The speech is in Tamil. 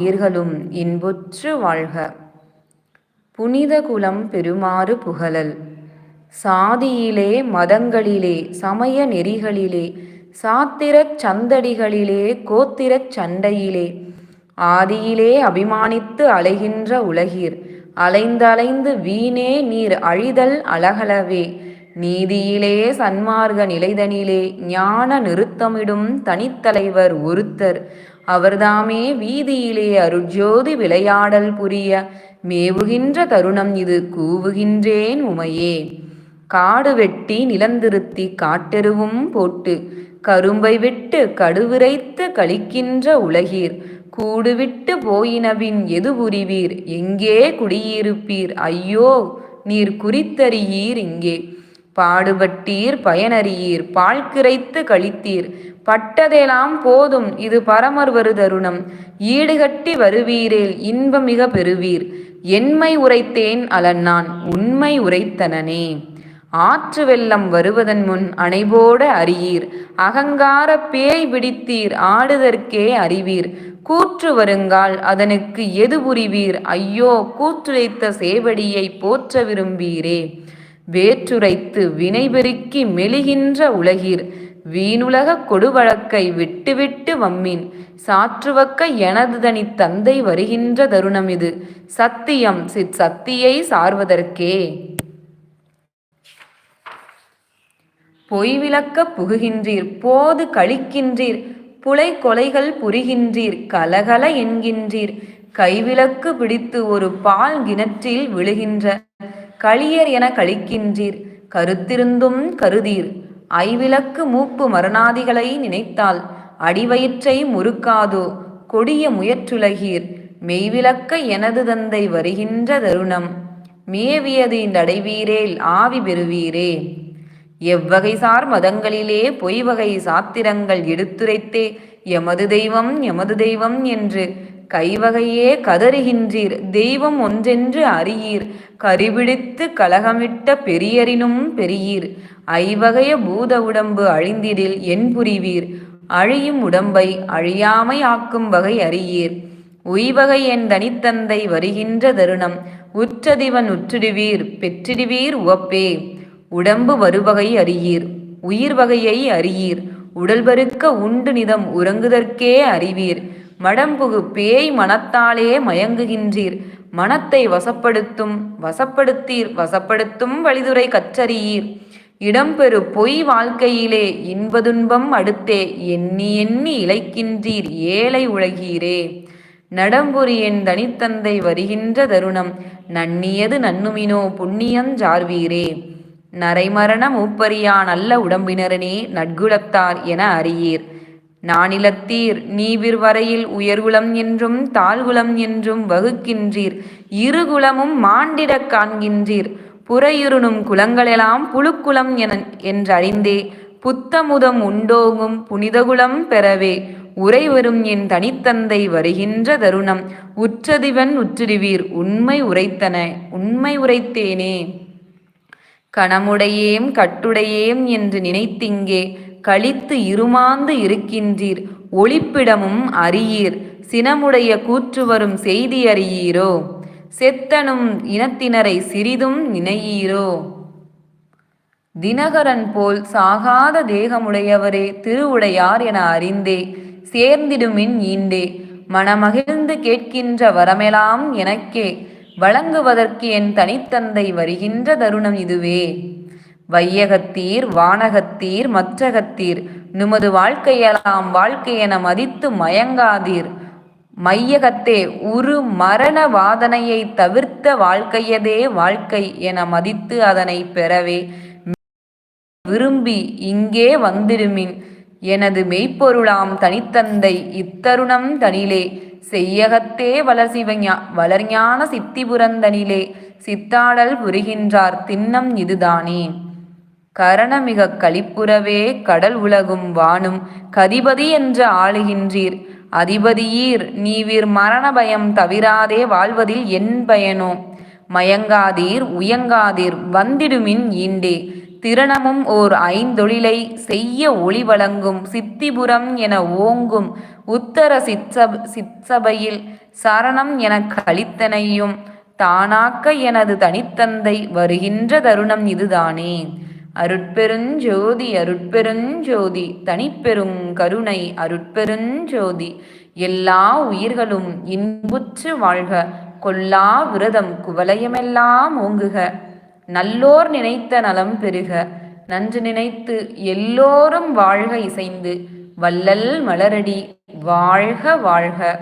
உயிர்களும் இன்புற்று வாழ்க. புனித குலம் பெருமாறு புகழல். சாதியிலே மதங்களிலே சமய நெறிகளிலே சாத்திரச் சந்தடிகளிலே கோத்திரச் சண்டையிலே ஆதியிலே அபிமானித்து அலைகின்ற உலகீர் அலைந்தலைந்து வீணே நீர் அழிதல் அழகளவே நீதியிலே சன்மார்க்க நிலைதனிலே ஞான நிறுத்தமிடும் தனித்தலைவர் ஒருத்தர் அவர்தாமே வீதியிலே அருட்ஜோதி விளையாடல் புரிய. மேவுகின்ற தருணம் இது கூவுகின்றேன் உமையே. காடு வெட்டி நிலந்திருத்தி காட்டெருவும் போட்டு கரும்பை விட்டு கடுவிரைத்து கழிக்கின்ற உலகீர். கூடுவிட்டு போயினபின் எது புரிவீர்? எங்கே குடியிருப்பீர்? ஐயோ நீர் குறித்தறியீர் இங்கே. பாடுபட்டீர் பயனறியீர் பால் கிரைத்து கழித்தீர். பட்டதெல்லாம் போதும் இது பரமர் வரு தருணம். ஈடுகட்டி வருவீரேல் இன்பம் மிக பெறுவீர். என்மை உரைத்தேன் அலன்னான் உண்மை உரைத்தனனே. ஆற்று வெள்ளம் வருவதன் முன் அணைபோட அறியீர். அகங்கார பேய் பிடித்தீர் ஆடுதற்கே அறிவீர். கூற்று வருங்கால் அதனுக்கு எது புரிவீர்? ஐயோ கூற்றுரைத்த சேவடியை போற்ற விரும்பீரே. வேற்றுரைத்து வினைபெருக்கி மெலிகின்ற உலகீர் வீணுலக கொடுவழக்கை விட்டுவிட்டு வம்மின் சாற்றுவக்க எனது தனி தந்தை வருகின்ற தருணம் இது. சத்தியம் சித் சத்தியை சார்வதற்கே. பொய் விளக்க புகுகின்றீர் போது கழிக்கின்றீர் புலை கொலைகள் புரிகின்றீர் கலகல என்கின்றீர் கைவிளக்கு பிடித்து ஒரு பால் கிணற்றில் விழுகின்ற களியர் என கழிக்கின்றீர் கருத்திருந்தும் கருதீர். ஐவிளக்கு மூப்பு மரணாதிகளை நினைத்தால் அடிவயிற்றை முறுக்காதோ கொடிய முயற்றுலகீர். மெய்விளக்க எனது தந்தை வருகின்ற தருணம். மேவியது இந்தடைவீரேல் ஆவி பெறுவீரே. எவ்வகை சார் மதங்களிலே பொய்வகை சாத்திரங்கள் எடுத்துரைத்தே எமது தெய்வம் எமது தெய்வம் என்று கைவகையே கதறுகின்றீர். தெய்வம் ஒன்றென்று அறியீர். கரிபிடித்து கலகமிட்ட பெரியரினும் பெரியீர். ஐவகைய பூத உடம்பு அழிந்திடில் என் புரிவீர். அழியும் உடம்பை அழியாமை ஆக்கும் வகை அறியீர். உய்வகை என் தனித்தந்தை வருகின்ற தருணம். உற்றதிவன் உற்றிடுவீர் பெற்றிடுவீர் உவப்பே. உடம்பு வருவகை அறியீர். உயிர் வகையை அறியீர். உடல்பருக்க உண்டு நிதம் உறங்குதற்கே அறிவீர். மடம்புகு பேய் மனத்தாலே மயங்குகின்றீர். மனத்தை வசப்படுத்தும் வசப்படுத்தீர் வசப்படுத்தும் வழிதுரை கற்றறியீர். இடம்பெறு பொய் வாழ்க்கையிலே இன்பதுன்பம் அடுத்தே எண்ணி எண்ணி இழைக்கின்றீர் ஏழை உலகீரே. நடம்புரி என் தனித்தந்தை வருகின்ற தருணம் நன்னியது நன்னுமினோ புண்ணியஞ்சார்வீரே நரைமரண மூப்பரியான் அல்ல உடம்பினரனே நட்குலத்தார் என அறியீர். நானிலத்தீர் நீவிர் வரையில் உயர்குலம் என்றும் தாழ்குலம் என்றும் வகுக்கின்றீர். இருகுலமும் மாண்டிடக் காண்கின்றீர். புறையுருணும் குலங்களெல்லாம் புழுக்குலம் என என்றறிந்தே புத்தமுதம் உண்டோகும் புனிதகுலம் பெறவே உரை வரும் என் தனித்தந்தை வருகின்ற தருணம். உற்றதிவன் உற்றிடுவீர் உண்மை உரைத்தன உண்மை உரைத்தேனே. கணமுடையேம் கட்டுடையேம் என்று நினைத்திங்கே கழித்து இருமாந்து இருக்கின்றீர் ஒளிப்பிடமும் அறியீர் சினமுடைய கூற்று வரும் செய்தி அறியீரோ? செத்தனும் இனத்தினரை சிறிதும் நினையீரோ? தினகரன் போல் சாகாத தேகமுடையவரே திருவுடையார் என அறிந்தே சேர்ந்திடுமின் ஈண்டே மனமகிழ்ந்து கேட்கின்ற வரமெலாம் எனக்கே வழங்குவதற்கு என் தனித்தந்தை வருகின்ற தருணம் இதுவே. வையகத்தீர் வானகத்தீர் மற்றகத்தீர். நுமது வாழ்க்கையெல்லாம் வாழ்க்கை என மதித்து மயங்காதீர். மையகத்தே உரு மரண வாதனையை தவிர்த்த வாழ்க்கையதே வாழ்க்கை என மதித்து அதனை பெறவே. விரும்பி இங்கே வந்திடுமின். எனது மெய்ப்பொருளாம் தனித்தந்தை இத்தருணம் தனிலே. செய்யகத்தே வளர்சிவஞா வளர்ஞான சித்திபுரந்தனிலே சித்தாடல் புரிகின்றார் திண்ணம் இதுதானே. கரணமிக கலிப்புறவே கடல் உலகும் வானும் கதிபதி என்று ஆளுகின்றீர். அதிபதியீர் நீவீர் மரண பயம் தவிராதே வாழ்வதில் என் பயனோ. மயங்காதீர் உயங்காதீர் வந்திடுமின் ஈண்டே. திருணமும் ஓர் ஐந்தொழிலை செய்ய ஒளி வழங்கும் சித்திபுரம் என ஓங்கும் உத்தர சிற்சப சிற்சபையில் சரணம் என கழித்தனையும் தானாக்க எனது தனித்தந்தை வருகின்ற தருணம் இதுதானே. அருட்பெருஞ்சோதி அருட்பெருஞ்சோதி தனிப்பெருங் கருணை அருட்பெருஞ்சோதி எல்லா உயிர்களும் இன்புற்று வாழ்க கொல்லா விரதம் குவலயமெல்லாம் ஓங்குக. நல்லோர் நினைத்த நலம் பெறுக நன்று நினைத்து எல்லோரும் வாழ்க இசைந்து வள்ளல் மலரடி வாழ்க வாழ்க.